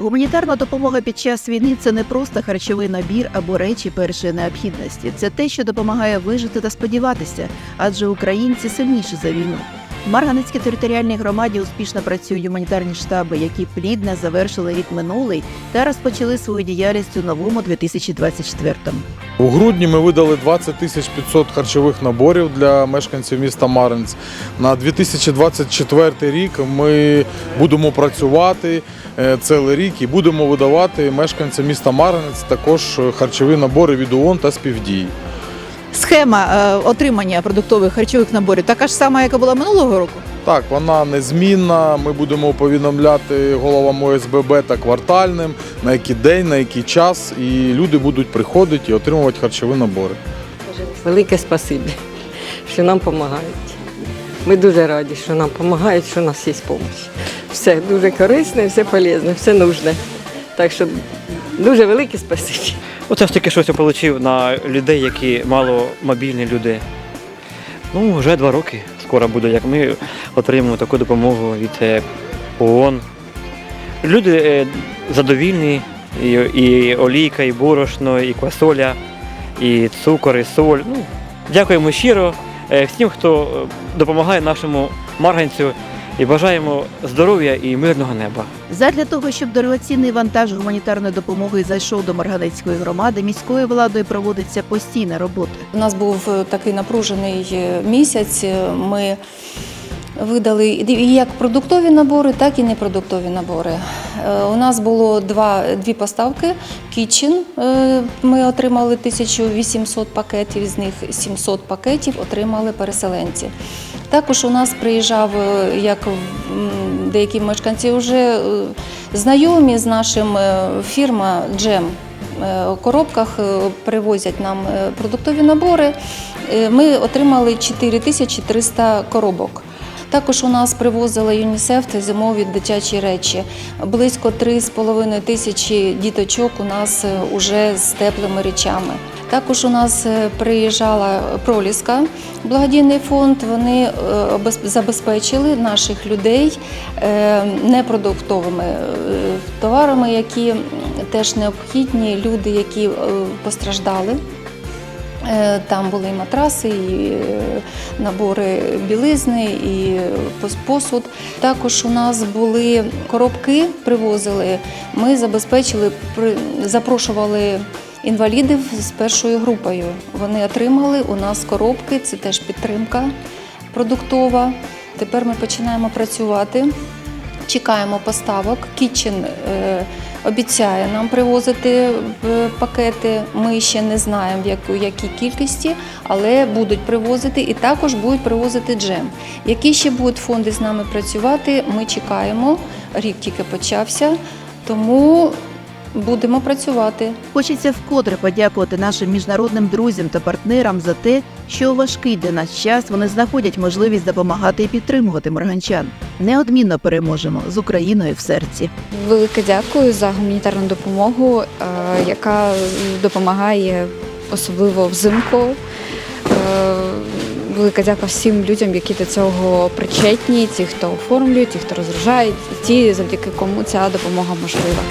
Гуманітарна допомога під час війни це не просто харчовий набір або речі першої необхідності. Це те, що допомагає вижити та сподіватися, адже українці сильніші за війну. Марганецькій територіальній громаді успішно працюють гуманітарні штаби, які плідно завершили рік минулий та розпочали свою діяльність у новому 2024-му. У грудні ми видали 20 тисяч 500 харчових наборів для мешканців міста Маринець. На 2024 рік ми будемо працювати е, цілий рік і будемо видавати мешканцям міста Маринець також харчові набори від ООН та співдій. Схема е, отримання продуктових харчових наборів така ж сама, яка була минулого року. Так, вона незмінна. Ми будемо повідомляти головам ОСББ та квартальним, на який день, на який час, і люди будуть приходити і отримувати харчові набори. Велике спасибі, що нам допомагають. Ми дуже раді, що нам допомагають, що у нас є допомога. Все дуже корисне, все полезне, все нужне. Так що дуже велике спасибі. Оце ж тільки щось я отримав на людей, які мало мобільні люди. Ну, вже два роки скоро буде, як ми отримуємо таку допомогу від е, ООН. Люди е, задовільні, і, і олійка, і борошно, і квасоля, і цукор, і соль. Ну, дякуємо щиро е, всім, хто допомагає нашому марганцю і бажаємо здоров'я і мирного неба. Задля того, щоб дорогоцінний вантаж гуманітарної допомоги зайшов до Марганецької громади, міською владою проводиться постійна робота. У нас був такий напружений е, місяць. Е, Ми видали і як продуктові набори, так і непродуктові набори. Е, У нас було два, дві поставки. Кітчен ми отримали 1800 пакетів, з них 700 пакетів отримали переселенці. Також у нас приїжджав, е, як деякі мешканці вже е, знайомі з нашим фірма Джем. У коробках привозять нам продуктові набори. Ми отримали 4300 коробок. Також у нас привозили ЮНІСЕФ та зимові дитячі речі. Близько 3,5 тисячі діточок у нас вже з теплими речами. Також у нас е, приїжджала проліска, благодійний фонд. Вони е, забезпечили наших людей е, непродуктовими е, товарами, які теж необхідні люди, які е, постраждали. Е, Там були і матраси, і е, набори білизни, і е, посуд. Також у нас були коробки, привозили. Ми забезпечили, запрошували інвалідів з першою групою. Вони отримали у нас коробки, це теж підтримка продуктова. Тепер ми починаємо працювати. Чекаємо поставок. Кітчен е, обіцяє нам привозити е, пакети. Ми ще не знаємо в якій кількості, але будуть привозити і також будуть привозити джем. Які ще будуть фонди з нами працювати? Ми чекаємо. Рік тільки почався, тому будемо працювати. Хочеться вкотре подякувати нашим міжнародним друзям та партнерам за те, що у важкий для нас час вони знаходять можливість допомагати і підтримувати марганчан. Неодмінно переможемо з Україною в серці. Велике дякую за гуманітарну допомогу, е, яка допомагає особливо взимку. Е, Велика дяка всім людям, які до цього причетні, ті, хто оформлює, ті, хто розгружає, і ті, завдяки кому ця допомога можлива.